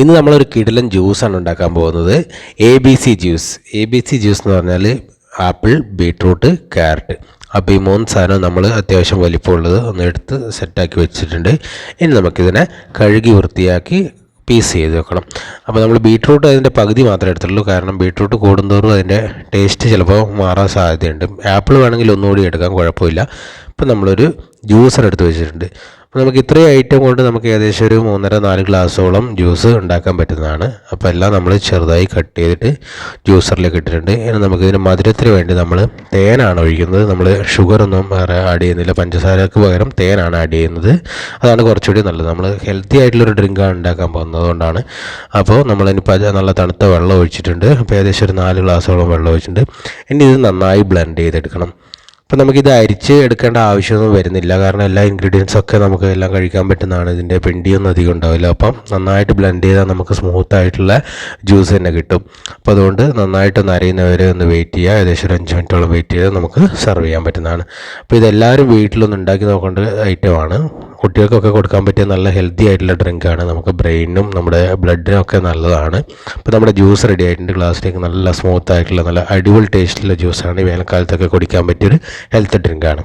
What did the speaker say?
ഇന്ന് നമ്മളൊരു കിടിലൻ ജ്യൂസാണ് ഉണ്ടാക്കാൻ പോകുന്നത്. A B C juice A B C juice എന്ന് പറഞ്ഞാൽ ആപ്പിൾ ബീട്രൂട്ട് ക്യാരറ്റ്. അപ്പോൾ ഈ മൂന്ന് സാധനം നമ്മൾ അത്യാവശ്യം വലിപ്പമുള്ളത് ഒന്ന് എടുത്ത് സെറ്റാക്കി വെച്ചിട്ടുണ്ട്. ഇനി നമുക്കിതിനെ കഴുകി വൃത്തിയാക്കി പീസ് ചെയ്ത് വെക്കണം. അപ്പോൾ നമ്മൾ ബീട്രൂട്ട് അതിന്റെ പകുതി മാത്രമേ എടുത്തുള്ളൂ കാരണം ബീട്രൂട്ട് കൂടുന്തോറും അതിന്റെ ടേസ്റ്റ് ചിലപ്പോൾ മാറാൻ സാധ്യതയുണ്ട്. ആപ്പിൾ വേണമെങ്കിൽ ഒന്നുകൂടി എടുക്കാൻ കുഴപ്പമില്ല. ഇപ്പം നമ്മളൊരു ജ്യൂസർ എടുത്ത് വെച്ചിട്ടുണ്ട്. അപ്പോൾ നമുക്ക് ഇത്രയും ഐറ്റം കൊണ്ട് നമുക്ക് ഏകദേശം ഒരു മൂന്നര നാല് ഗ്ലാസ്സോളം ജ്യൂസ് ഉണ്ടാക്കാൻ പറ്റുന്നതാണ്. അപ്പോൾ എല്ലാം നമ്മൾ ചെറുതായി കട്ട് ചെയ്തിട്ട് ജ്യൂസറിലേക്ക് ഇട്ടിട്ടുണ്ട്. ഇനി നമുക്ക് ഇതിന് മധുരത്തിന് വേണ്ടി നമ്മൾ തേനാണ് ഒഴിക്കുന്നത്. നമ്മൾ ഷുഗറൊന്നും വേറെ ആഡ് ചെയ്യുന്നില്ല. പഞ്ചസാരക്ക് പകരം തേനാണ് ആഡ് ചെയ്യുന്നത്. അതാണ് കുറച്ചുകൂടി നല്ലത്. നമ്മൾ ഹെൽത്തി ആയിട്ടുള്ളൊരു ഡ്രിങ്കാണ് ഉണ്ടാക്കാൻ പോകുന്നതുകൊണ്ടാണ് അപ്പോൾ നമ്മൾ അത് നല്ല തണുത്ത വെള്ളം ഒഴിച്ചിട്ടുണ്ട്. അപ്പോൾ ഏകദേശം ഒരു നാല് ഗ്ലാസ്സോളം വെള്ളം ഒഴിച്ചിട്ടുണ്ട്. ഇനി ഇത് നന്നായി ബ്ലെൻഡ് ചെയ്തെടുക്കണം. അപ്പോൾ നമുക്കിത് അരിച്ച് എടുക്കേണ്ട ആവശ്യമൊന്നും വരുന്നില്ല. കാരണം എല്ലാ ഇൻഗ്രീഡിയൻസ് ഒക്കെ നമുക്ക് എല്ലാം കഴിക്കാൻ പറ്റുന്നതാണ്. ഇതിന്റെ പിണ്ടിയൊന്നും അധികം ഉണ്ടാവില്ല. അപ്പം നന്നായിട്ട് ബ്ലെൻഡ് ചെയ്താൽ നമുക്ക് സ്മൂത്ത് ആയിട്ടുള്ള ജ്യൂസ് തന്നെ കിട്ടും. അപ്പോൾ അതുകൊണ്ട് നന്നായിട്ട് നരയുന്നവരെ ഒന്ന് വെയിറ്റ് ചെയ്യുക. ഏകദേശം ഒരു അഞ്ച് മിനിറ്റോളം വെയിറ്റ് ചെയ്ത് നമുക്ക് സെർവ് ചെയ്യാൻ പറ്റുന്നതാണ്. അപ്പോൾ ഇതെല്ലാവരും വീട്ടിലൊന്ന് ഉണ്ടാക്കി നോക്കേണ്ട ഐറ്റമാണ് കുട്ടികൾക്കൊക്കെ കൊടുക്കാൻ പറ്റിയ നല്ല ഹെൽത്തി ആയിട്ടുള്ള ഡ്രിങ്കാണ് നമുക്ക് ബ്രെയിനും നമ്മുടെ ബ്ലഡിനും ഒക്കെ നല്ലതാണ്. അപ്പോൾ നമ്മുടെ ജ്യൂസ് റെഡി ആയിട്ടുണ്ട് ഗ്ലാസ്സിലേക്ക് നല്ല സ്മൂത്ത് ആയിട്ടുള്ള നല്ല അടിപൊളി ടേസ്റ്റുള്ള ജ്യൂസാണ് വേനൽക്കാലത്തൊക്കെ കുടിക്കാൻ പറ്റിയൊരു ഹെൽത്ത് ഡ്രിങ്കാണ്